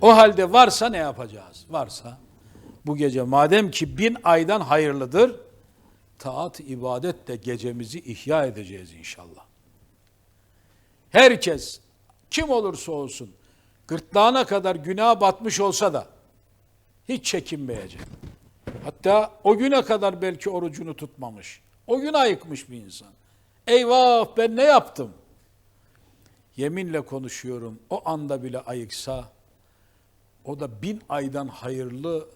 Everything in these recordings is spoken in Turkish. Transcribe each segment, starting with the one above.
O halde varsa ne yapacağız? Varsa bu gece madem ki bin aydan hayırlıdır, taat ibadetle gecemizi ihya edeceğiz inşallah. Herkes kim olursa olsun gırtlağına kadar günaha batmış olsa da hiç çekinmeyecek. Hatta o güne kadar belki orucunu tutmamış. O gün ayıkmış bir insan. Eyvah ben ne yaptım? Yeminle konuşuyorum. O anda bile ayıksa o da bin aydan hayırlı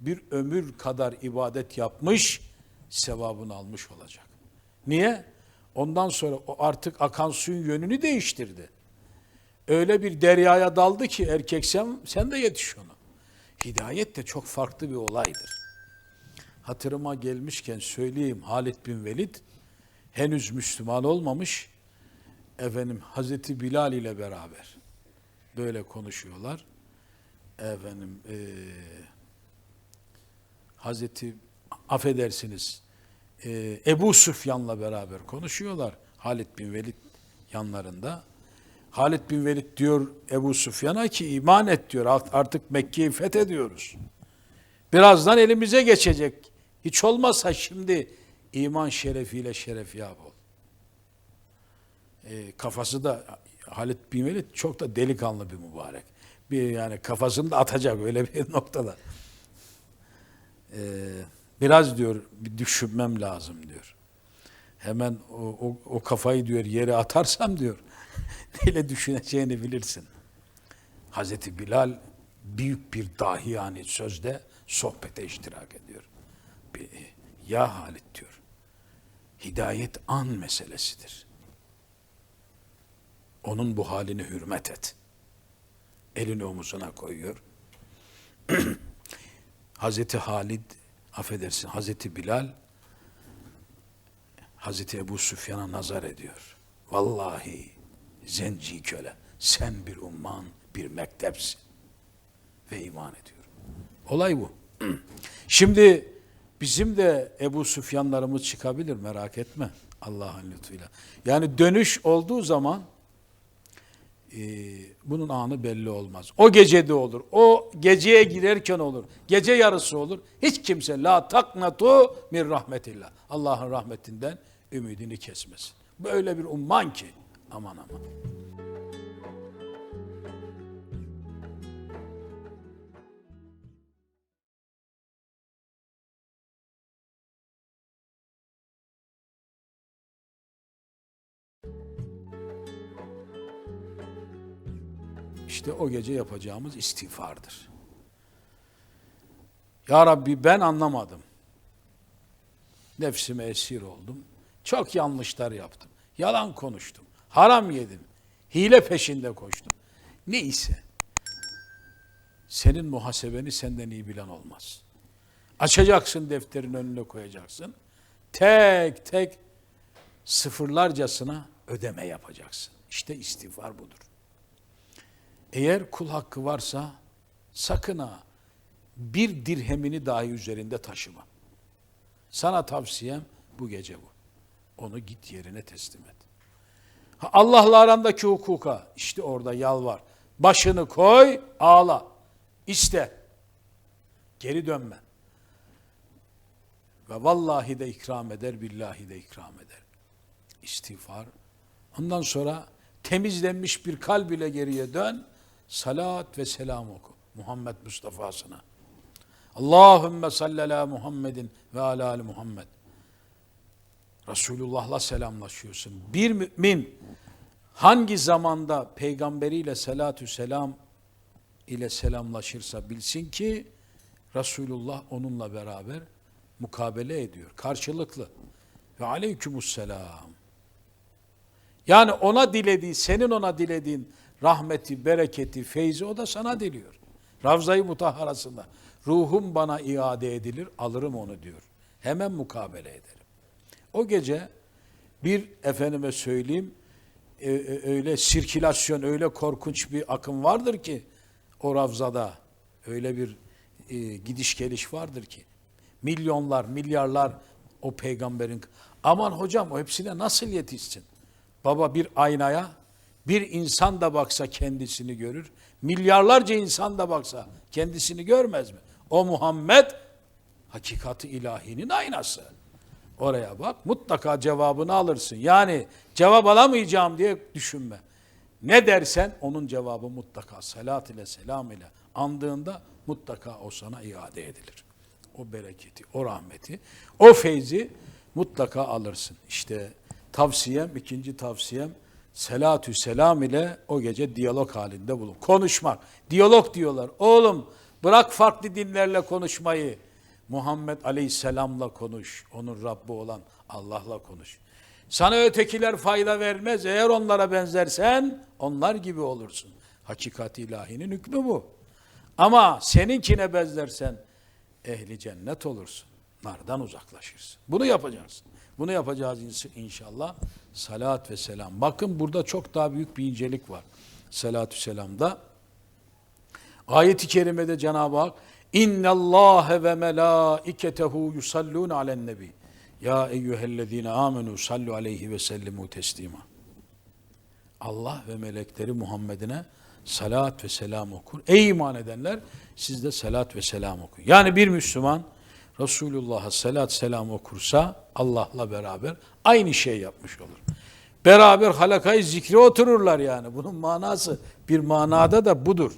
bir ömür kadar ibadet yapmış, sevabını almış olacak. Niye? Ondan sonra o artık akan suyun yönünü değiştirdi. Öyle bir deryaya daldı ki erkek sen, sen de yetiş ona. Hidayet de çok farklı bir olaydır. Hatırıma gelmişken söyleyeyim Halid bin Velid henüz Müslüman olmamış efendim Hazreti Bilal ile beraber böyle konuşuyorlar. Efendim eee Hazreti affedersiniz eee, Ebu Süfyan'la beraber konuşuyorlar. Halid bin Velid yanlarında. Halid bin Velid diyor Ebu Süfyan'a ki iman et diyor Art- artık Mekke'yi fethediyoruz. Birazdan elimize geçecek. Hiç olmazsa şimdi iman şerefiyle şeref yap ol. Ee, kafası da Halid bin Velid çok da delikanlı bir mübarek. Bir yani kafasını da atacak öyle bir noktada. Ee, biraz diyor bir düşünmem lazım diyor. Hemen o, o, o kafayı diyor yere atarsam diyor neyle düşüneceğini bilirsin. Hazreti Bilal büyük bir dahi yani sözde sohbete iştirak ediyor. Ya Halit diyor. Hidayet an meselesidir. Onun bu halini hürmet et. Elini omuzuna koyuyor. Hazreti Halid, affedersin Hazreti Bilal, Hazreti Ebu Süfyan'a nazar ediyor. Vallahi zenci köle, sen bir umman, bir mektepsin. Ve iman ediyor. Olay bu. Şimdi bizim de Ebu Süfyanlarımız çıkabilir merak etme Allah'ın lütfuyla. Yani dönüş olduğu zaman e, bunun anı belli olmaz. O gecede olur. O geceye girerken olur. Gece yarısı olur. Hiç kimse la taknatu min rahmetillah. Allah'ın rahmetinden ümidini kesmesin. Böyle bir umman ki aman aman. İşte o gece yapacağımız istiğfardır. Ya Rabbi ben anlamadım. Nefsime esir oldum. Çok yanlışlar yaptım. Yalan konuştum. Haram yedim. Hile peşinde koştum. Neyse. Senin muhasebeni senden iyi bilen olmaz. Açacaksın defterin önüne koyacaksın. Tek tek sıfırlarcasına ödeme yapacaksın. İşte istiğfar budur. Eğer kul hakkı varsa sakın ha bir dirhemini dahi üzerinde taşıma. Sana tavsiyem bu gece bu. Onu git yerine teslim et. Ha, Allah'la arandaki hukuka işte orada yalvar. Başını koy, ağla. İste. Geri dönme. Ve vallahi de ikram eder, billahi de ikram eder. İstiğfar. Ondan sonra temizlenmiş bir kalb ile geriye dön. Salat ve selam oku. Muhammed Mustafa'sına. Allahümme salli ala Muhammedin ve ala ali Muhammed. Resulullah'la selamlaşıyorsun. Bir mümin hangi zamanda peygamberiyle salatü selam ile selamlaşırsa bilsin ki Resulullah onunla beraber mukabele ediyor. Karşılıklı. Ve aleykümüsselam. Yani ona dilediği, senin ona dilediğin rahmeti, bereketi, feyzi o da sana diliyor. Ravza-i Mutahharasında ruhum bana iade edilir, alırım onu diyor. Hemen mukabele ederim. O gece bir efendime söyleyeyim e, e, öyle sirkülasyon, öyle korkunç bir akım vardır ki o Ravzada öyle bir e, gidiş geliş vardır ki milyonlar, milyarlar o peygamberin aman hocam o hepsine nasıl yetişsin? Baba bir aynaya Bir insan da baksa kendisini görür. Milyarlarca insan da baksa kendisini görmez mi? O Muhammed hakikati ilahinin aynası. Oraya bak mutlaka cevabını alırsın. Yani cevap alamayacağım diye düşünme. Ne dersen onun cevabı mutlaka salat ile selam ile andığında mutlaka o sana iade edilir. O bereketi, o rahmeti, o feyzi mutlaka alırsın. İşte tavsiyem, ikinci tavsiyem selatü selam ile o gece diyalog halinde bulun. Konuşmak. Diyalog diyorlar. Oğlum bırak farklı dinlerle konuşmayı. Muhammed Aleyhisselam'la konuş. Onun Rabbi olan Allah'la konuş. Sana ötekiler fayda vermez. Eğer onlara benzersen onlar gibi olursun. Hakikati ilahinin hükmü bu. Ama seninkine benzersen ehli cennet olursun. Nardan uzaklaşırsın. Bunu yapacaksın. Bunu yapacağız inşallah. Salat ve selam. Bakın burada çok daha büyük bir incelik var. Salatü selamda. Ayet-i kerimede Cenab-ı Hak İnne Allah ve melaiketehu yusallun alen nebi. Ya eyyühellezine amenu sallu aleyhi ve sellimu teslima. Allah ve melekleri Muhammed'ine salat ve selam okur. Ey iman edenler siz de salat ve selam okuyun. Yani bir Müslüman Resulullah'a salat selam okursa Allah'la beraber aynı şey yapmış olur. Beraber halakayı zikre otururlar yani. Bunun manası bir manada da budur.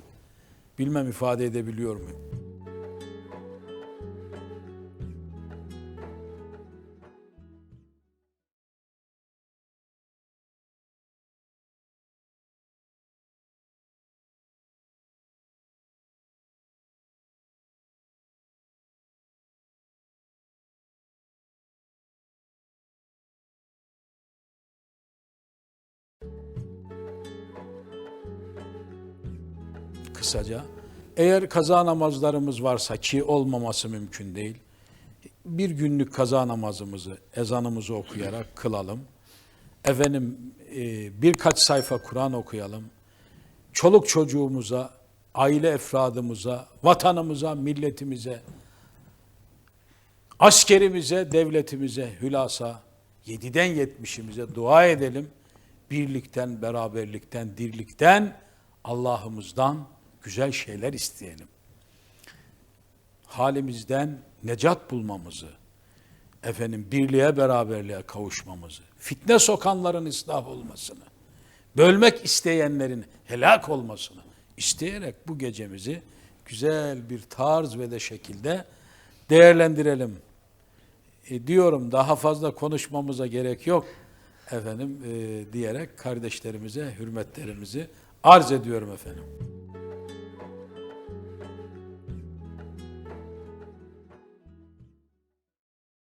Bilmem ifade edebiliyor muyum? Kısaca. Eğer kaza namazlarımız varsa ki olmaması mümkün değil. Bir günlük kaza namazımızı, ezanımızı okuyarak kılalım. Efendim e, birkaç sayfa Kur'an okuyalım. Çoluk çocuğumuza, aile efradımıza, vatanımıza, milletimize, askerimize, devletimize, hülasa, yediden yetmişimize dua edelim. Birlikten, beraberlikten, dirlikten, Allah'ımızdan güzel şeyler isteyelim. Halimizden necat bulmamızı, efendim birliğe beraberliğe kavuşmamızı, fitne sokanların ıslah olmasını, bölmek isteyenlerin helak olmasını isteyerek bu gecemizi güzel bir tarz ve de şekilde değerlendirelim. E, diyorum daha fazla konuşmamıza gerek yok efendim e, diyerek kardeşlerimize hürmetlerimizi arz ediyorum efendim.